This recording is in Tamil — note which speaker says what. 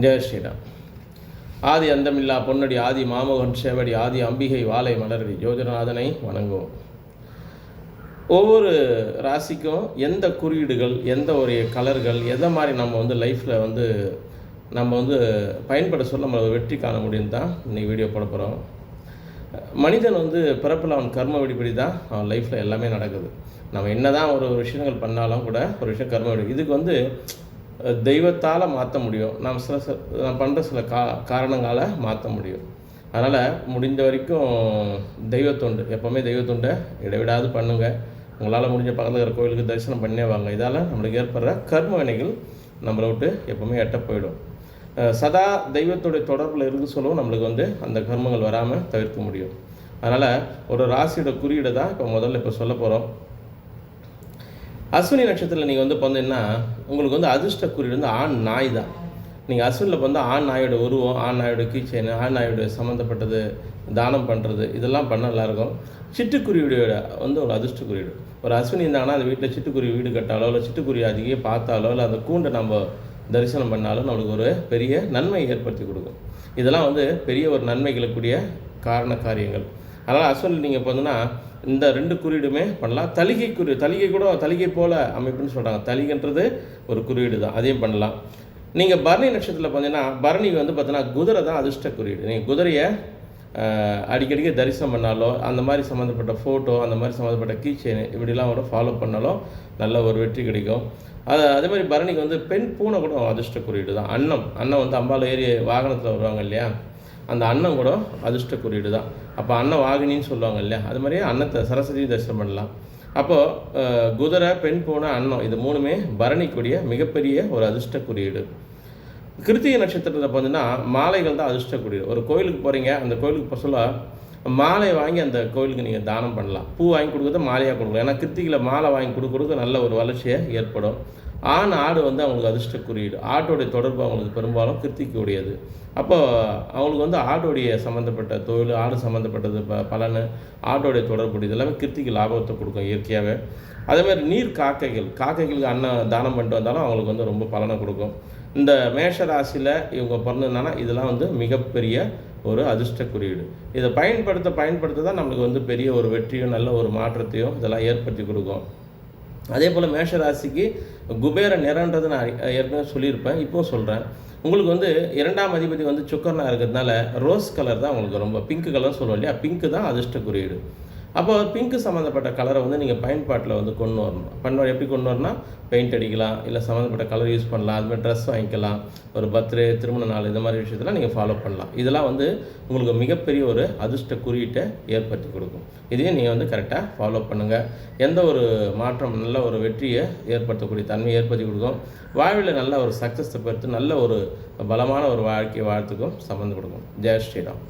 Speaker 1: ஜெய ஸ்ரீராம். ஆதி அந்தமில்லா பொன்னடி ஆதி மாமோகன் சேவடி ஆதி அம்பிகை வாழை மலரடி ஜோதிரநாதனை வணங்குவோம். ஒவ்வொரு ராசிக்கும் எந்த குறியீடுகள் எந்த ஒரு கலர்கள் எதை மாதிரி நம்ம வந்து லைஃப்பில் வந்து நம்ம வந்து பயன்பட சொல்ல நம்ம வெற்றி காண முடியும் தான் இன்றைக்கி வீடியோ போட போகிறோம் மனிதன் வந்து பிறப்பில் அவன் கர்ம விடிப்படி தான் அவன் லைஃப்பில் எல்லாமே நடக்குது. நம்ம என்ன தான் ஒரு விஷயங்கள் பண்ணாலும் கூட ஒரு விஷயம் கர்ம விடி. இதுக்கு வந்து தெய்வத்தால் மாற்ற முடியும். நாம் சில சில பண்ணுற சில கா காரணங்களால் மாற்ற முடியும். அதனால் முடிந்த வரைக்கும் தெய்வத்தொண்டு எப்போவுமே தெய்வத்தொண்டை இடைவிடாது பண்ணுங்கள் உங்களால் முடிஞ்ச பக்கத்தில் இருக்கிற கோயிலுக்கு தரிசனம் பண்ணே வாங்க. இதால் நம்மளுக்கு ஏற்படுற கர்ம வினைகள் நம்மளை விட்டு எப்போவுமே எட்ட போயிடும். சதா தெய்வத்துடைய தொடர்பில் இருந்து சொல்லவும் நம்மளுக்கு வந்து அந்த கர்மங்கள் வராமல் தவிர்க்க முடியும். அதனால் ஒரு ராசியோட குறியீடு தான் இப்போ முதல்ல இப்போ சொல்ல போகிறோம் அஸ்வினி நட்சத்திரத்தில் நீங்கள் வந்து பார்த்தீங்கன்னா உங்களுக்கு வந்து அதிர்ஷ்ட குறியீடு வந்து ஆண் நாய் தான் நீங்கள் அஸ்வினில் வந்து ஆண் நாயோட உருவம் ஆண் நாயோட கீச்சைன் ஆண் நாயோட சம்மந்தப்பட்டது தானம் பண்ணுறது இதெல்லாம் பண்ண நல்லாயிருக்கும். சிட்டுக்குருவியோட வந்து ஒரு அதிர்ஷ்ட குறியீடு ஒரு அஸ்வினி இருந்தாங்கன்னா அந்த வீட்டில் சிட்டுக்குருவி வீடு கட்டாலோ இல்லை சிட்டுக்குருவி அதிக பார்த்தாலோ இல்லை அந்த கூண்டை நம்ம தரிசனம் பண்ணாலும் நம்மளுக்கு ஒரு பெரிய நன்மை ஏற்படுத்தி கொடுக்கும். இதெல்லாம் வந்து பெரிய ஒரு நன்மைகளுக்குரிய காரண காரியங்கள். அதனால் அஸ்வல் நீங்கள் பார்த்தீங்கன்னா இந்த ரெண்டு குறியீடுமே பண்ணலாம். தலிகை குறி தலிகை கூட தலிகை போல் அமைப்புன்னு சொல்கிறாங்க தலிகைன்றது ஒரு குறியீடு தான். அதையும் பண்ணலாம். நீங்கள் பரணி நட்சத்திரத்தில் பார்த்தீங்கன்னா பரணி வந்து பார்த்தீங்கன்னா குதிரை தான் அதிர்ஷ்ட குறியீடு. நீங்கள் குதிரையை அஹ், அடிக்கடிக்கு தரிசனம் பண்ணாலோ அந்த மாதிரி சம்மந்தப்பட்ட ஃபோட்டோ அந்த மாதிரி சம்மந்தப்பட்ட கீச்செயின் இப்படிலாம் கூட ஃபாலோ பண்ணாலும் நல்ல ஒரு வெற்றி கிடைக்கும். அது அதே மாதிரி பரணிக்கு வந்து பெண் பூனை கூட அதிர்ஷ்ட குறியீடு தான். அன்னம். அன்னம் வந்து அம்பாள் ஏறி வாகனத்தில் வருவாங்க இல்லையா? அந்த அன்னம் கூட அதிர்ஷ்ட குறியீடு தான். அப்போ அன்ன வாகினின்னு சொல்லுவாங்க இல்லையா? அது மாதிரியே அன்னத்தை சரஸ்வதி தரிசனம் பண்ணலாம். அப்போது குதிரை பெண் பூனை அன்னம் இது மூணுமே பரணிக்குரிய மிகப்பெரிய ஒரு அதிர்ஷ்ட குறியீடு. கிருத்திகை நட்சத்திரத்தில் பார்த்தீங்கன்னா மாலைகள் தான் அதிர்ஷ்ட குறியீடு. ஒரு கோயிலுக்கு போகிறீங்க அந்த கோயிலுக்கு போக சொல்ல மாலை வாங்கி அந்த கோயிலுக்கு நீங்கள் தானம் பண்ணலாம். பூ வாங்கி கொடுக்குறது மாலையாக கொடுக்கலாம். ஏன்னா கிருத்திகையில் மாலை வாங்கி கொடுக்க கொடுக்க நல்ல ஒரு வளர்ச்சியை ஏற்படும். ஆண் ஆடு வந்து அவங்களுக்கு அதிர்ஷ்ட குறியீடு ஆட்டோடைய தொடர்பு அவங்களுக்கு பெரும்பாலும் கிருத்திக்கு உடையது அப்போ அவங்களுக்கு வந்து ஆடோடைய சம்மந்தப்பட்ட தொழில் ஆடு சம்மந்தப்பட்டது ப பலன் ஆட்டோடைய தொடர்பு இதெல்லாமே கிருத்திக்கு லாபத்தை கொடுக்கும் இயற்கையாகவே அதே மாதிரி நீர் காக்கைகள் காக்கைகளுக்கு அன்னம் தானம் பண்ணிட்டு வந்தாலும் அவங்களுக்கு வந்து ரொம்ப பலனை கொடுக்கும். இந்த மேஷ ராசியில் இவங்க பிறந்ததுனால இதெல்லாம் வந்து மிகப்பெரிய ஒரு அதிர்ஷ்ட குறியீடு இதை பயன்படுத்த பயன்படுத்த தான் நம்மளுக்கு வந்து பெரிய ஒரு வெற்றியும் நல்ல ஒரு மாற்றத்தையும் இதெல்லாம் ஏற்படுத்தி கொடுக்கும். அதே போல் மேஷ ராசிக்கு குபேர நிறன்றது நான் ஏற்கனவே சொல்லியிருப்பேன். இப்போ சொல்கிறேன் உங்களுக்கு வந்து இரண்டாம் அதிபதி வந்து சுக்கரனாக இருக்கிறதுனால ரோஸ் கலர் தான் உங்களுக்கு ரொம்ப பிங்க் கலர் சொல்லுவோம் இல்லையா? பிங்க்கு தான் அதிர்ஷ்ட குறியீடு அப்போ பிங்க்கு சம்மந்தப்பட்ட கலரை வந்து நீங்கள் பயன்பாட்டில் வந்து கொண்டு வரணும். பண்ண எப்படி கொண்டு வரணும்னா பெயிண்ட் அடிக்கலாம் இல்லை சம்மந்தப்பட்ட கலர் யூஸ் பண்ணலாம். அது மாதிரி ட்ரெஸ் வாங்கிக்கலாம். ஒரு பர்த்டே திருமண நாள் இந்த மாதிரி விஷயத்தெல்லாம் நீங்கள் ஃபாலோ பண்ணலாம். இதெல்லாம் வந்து உங்களுக்கு மிகப்பெரிய ஒரு அதிர்ஷ்ட குறியீட்டை ஏற்படுத்தி கொடுக்கும். இதையும் நீங்கள் வந்து கரெக்டாக ஃபாலோ பண்ணுங்கள் எந்த ஒரு மாற்றம் நல்ல ஒரு வெற்றியை ஏற்படுத்தக்கூடிய தன்மையை ஏற்படுத்தி கொடுக்கும். வாழ்வில் நல்ல ஒரு சக்ஸஸை பெற்று நல்ல ஒரு பலமான ஒரு வாழ்க்கை வாழ்த்துக்கும் சம்மந்து கொடுக்கும் ஜெய் ஸ்ரீராம்.